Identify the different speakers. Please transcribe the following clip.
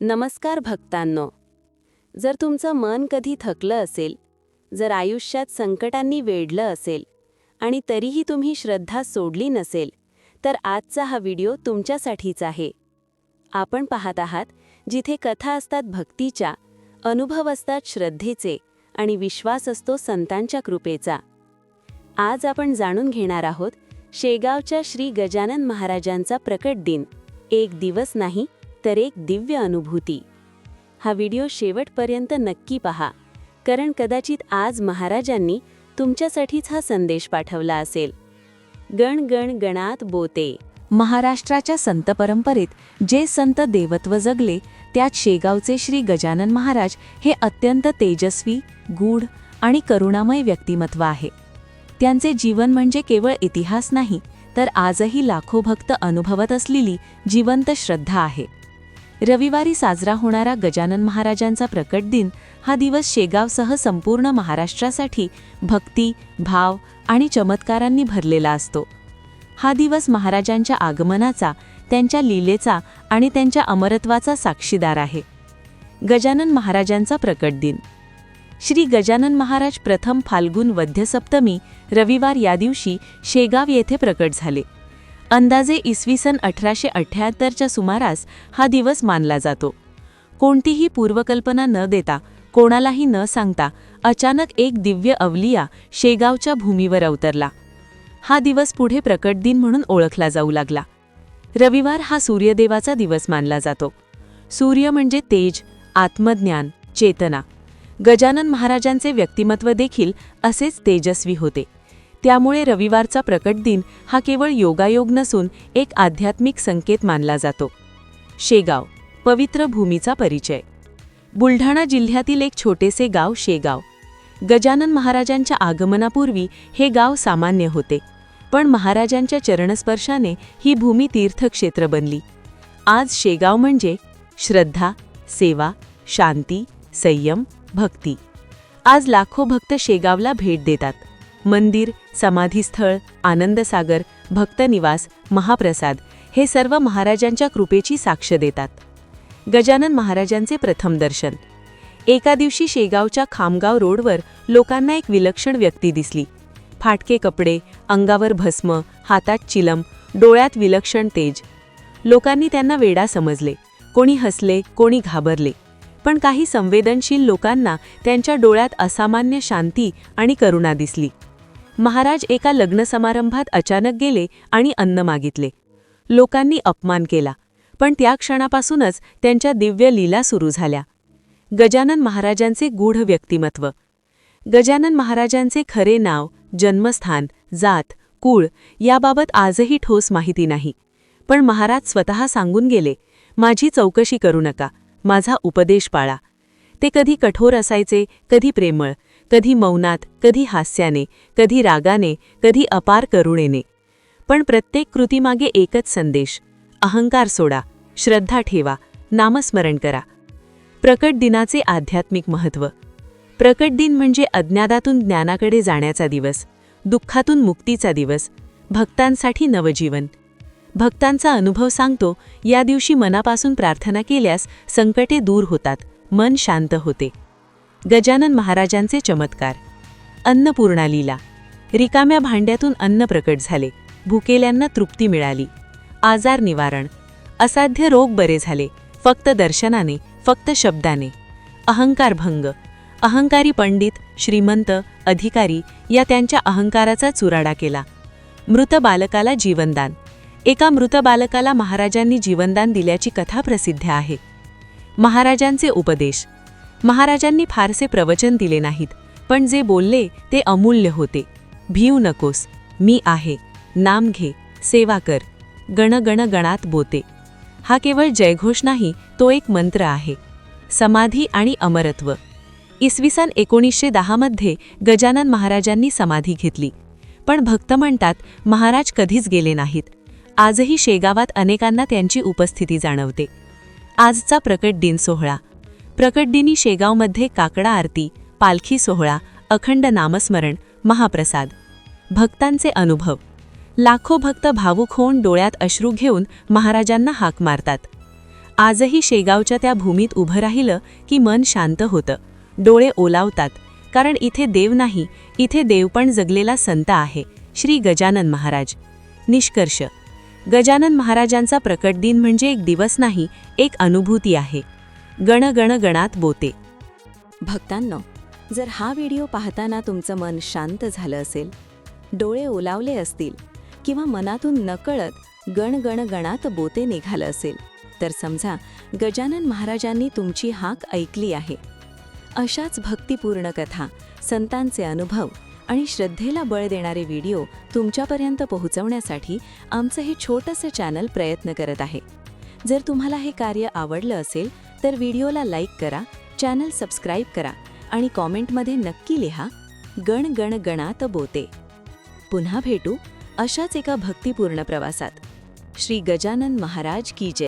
Speaker 1: नमस्कार भक्तांनो. जर तुमचं मन कधी थकलं असेल जर आयुष्यात संकटांनी वेढलं असेल आणि तरीही तुम्ही श्रद्धा सोडली नसेल तर आजचा हा व्हिडिओ तुमच्यासाठीच आहे. आपण पाहत आहात जिथे कथा असतात भक्तीच्या अनुभव असतात श्रद्धेचे आणि विश्वास असतो संतांच्या कृपेचा. आज आपण जाणून घेणार आहोत शेगावच्या श्री गजानन महाराजांचा प्रकट दिन. एक दिवस नाही तर एक दिव्य अनुभूती. हा व्हिडिओ शेवटपर्यंत नक्की पहा कारण कदाचित आज महाराजांनी तुमच्यासाठीच हा संदेश पाठवला असेल. गण गण गणात बोते.
Speaker 2: महाराष्ट्राच्या संत परंपरेत जे संत देवत्व जगले त्यात शेगावचे श्री गजानन महाराज हे अत्यंत तेजस्वी गूढ आणि करुणामय व्यक्तिमत्व आहे. त्यांचे जीवन म्हणजे केवळ इतिहास नाही तर आजही लाखो भक्त अनुभवत असलेली जिवंत श्रद्धा आहे. रविवारी साजरा होणारा गजानन महाराजांचा प्रकट दिन हा दिवस शेगावसह संपूर्ण महाराष्ट्रासाठी भक्ती भाव आणि चमत्कारांनी भरलेला असतो. हा दिवस महाराजांच्या आगमनाचा त्यांच्या लीलेचा आणि त्यांच्या अमरत्वाचा साक्षीदार आहे. गजानन महाराजांचा प्रकट दिन. श्री गजानन महाराज प्रथम फाल्गुन वध्यसप्तमी रविवार या दिवशी शेगाव येथे प्रकट झाले. अंदाजे इसवी सन अठराशे अठ्ठ्याहत्तरच्या सुमारास हा दिवस मानला जातो. कोणतीही पूर्वकल्पना न देता कोणालाही न सांगता अचानक एक दिव्य अवलिया शेगावच्या भूमीवर अवतरला. हा दिवस पुढे प्रकट दिन म्हणून ओळखला जाऊ लागला. रविवार हा सूर्यदेवाचा दिवस मानला जातो. सूर्य म्हणजे तेज आत्मज्ञान चेतना. गजानन महाराजांचे व्यक्तिमत्व देखील असेच तेजस्वी होते. त्यामुळे रविवारचा प्रकट दिन हा केवळ योगायोग नसून एक आध्यात्मिक संकेत मानला जातो. शेगाव पवित्र भूमीचा परिचय. बुलढाणा जिल्ह्यातील एक छोटेसे गाव शेगाव. गजानन महाराजांच्या आगमनापूर्वी हे गाव सामान्य होते पण महाराजांच्या चरणस्पर्शाने ही भूमी तीर्थक्षेत्र बनली. आज शेगाव म्हणजे श्रद्धा सेवा शांती संयम भक्ती. आज लाखो भक्त शेगावला भेट देतात. मंदिर समाधीस्थळ आनंदसागर भक्तनिवास महाप्रसाद हे सर्व महाराजांच्या कृपेची साक्ष देतात. गजानन महाराजांचे प्रथम दर्शन. एका दिवशी शेगावच्या खामगाव रोडवर लोकांना एक विलक्षण व्यक्ती दिसली. फाटके कपडे अंगावर भस्म हातात चिलम डोळ्यात विलक्षण तेज. लोकांनी त्यांना वेडा समजले. कोणी हसले कोणी घाबरले. पण काही संवेदनशील लोकांना त्यांच्या डोळ्यात असामान्य शांती आणि करुणा दिसली. महाराज एका लग्न समारंभात अचानक गेले आणि अन्न मागितले. लोकांनी अपमान केला. पण त्या क्षणापासूनच त्यांच्या दिव्य लीला सुरू झाल्या. गजानन महाराजांचे गूढ व्यक्तिमत्व. गजानन महाराजांचे खरे नाव जन्मस्थान जात कुळ याबाबत आजही ठोस माहिती नाही. पण महाराज स्वतः सांगून गेले माझी चौकशी करू नका. माझा उपदेश पाळा. ते कधी कठोर असायचे कधी प्रेमळ. कधी मौनात कधी हास्याने कधी रागाने कधी अपार करुणेने. पण प्रत्येक कृतीमागे एकच संदेश अहंकार सोडा श्रद्धा ठेवा नामस्मरण करा. प्रकट दिनाचे आध्यात्मिक महत्त्व प्रकट दिन म्हणजे अज्ञातातून ज्ञानाकडे जाण्याचा दिवस दुःखातून मुक्तीचा दिवस भक्तांसाठी नवजीवन. भक्तांचा अनुभव सांगतो या दिवशी मनापासून प्रार्थना केल्यास संकटे दूर होतात मन शांत होते. गजानन महाराजांचे चमत्कार. अन्नपूर्णा लीला. रिकाम्या भांड्यातून अन्न प्रकट झाले. भुकेल्यांना तृप्ती मिळाली. आजार निवारण. असाध्य रोग बरे झाले. फक्त दर्शनाने फक्त शब्दाने. अहंकार भंग. अहंकारी पंडित श्रीमंत अधिकारी या त्यांच्या अहंकाराचा चुराडा केला. मृत बालकाला जीवनदान. एका मृत बालकाला महाराजांनी जीवनदान दिल्याची कथा प्रसिद्ध आहे. महाराजांचे उपदेश. महाराजांनी फारसे प्रवचन दिले नाहीत पण जे बोलले ते अमूल्य होते. भीव नकोस मी आहे नाम घे सेवा कर गण गण गणात बोते. हा केवळ जयघोष नाही तो एक मंत्र आहे. समाधी आणि अमरत्व. इसवी सन एकोणीसशे दहामध्ये गजानन महाराजांनी समाधी घेतली. पण भक्त म्हणतात महाराज कधीच गेले नाहीत. आजही शेगावात अनेकांना त्यांची उपस्थिती जाणवते. आजचा प्रकट दिन सोहळा. प्रकटदिनी शेगावमध्ये काकडा आरती पालखी सोहळा अखंड नामस्मरण महाप्रसाद. भक्तांचे अनुभव. लाखो भक्त भावुक होऊन डोळ्यात अश्रू घेऊन महाराजांना हाक मारतात. आजही शेगावच्या त्या भूमीत उभं राहिलं की मन शांत होतं. डोळे ओलावतात कारण इथे देव नाही इथे देव पण जगलेला संत आहे श्री गजानन महाराज. निष्कर्ष. गजानन महाराजांचा प्रकट दिन म्हणजे एक दिवस नाही एक अनुभूती आहे. गण गणात बोते.
Speaker 1: भक्तांनो जर हा व्हिडिओ पाहताना तुमचं मन शांत झालं असेल डोळे ओलावले असतील किंवा मनातून नकळत गण गणात बोते निघालं असेल तर समजा गजानन महाराजांनी तुमची हाक ऐकली आहे. अशाच भक्तिपूर्ण कथा संतांचे अनुभव आणि श्रद्धेला बळ देणारे व्हिडिओ तुमच्यापर्यंत पोहोचवण्यासाठी आमचं हे छोटंसं चॅनल प्रयत्न करत आहे. जर तुम्हाला हे कार्य आवडलं असेल तर व्हिडिओला लाईक करा चॅनल सबस्क्राईब करा आणि कॉमेंटमध्ये नक्की लिहा गण गण गणात बोते. पुन्हा भेटू अशाच एका भक्तिपूर्ण प्रवासात. श्री गजानन महाराज की जय.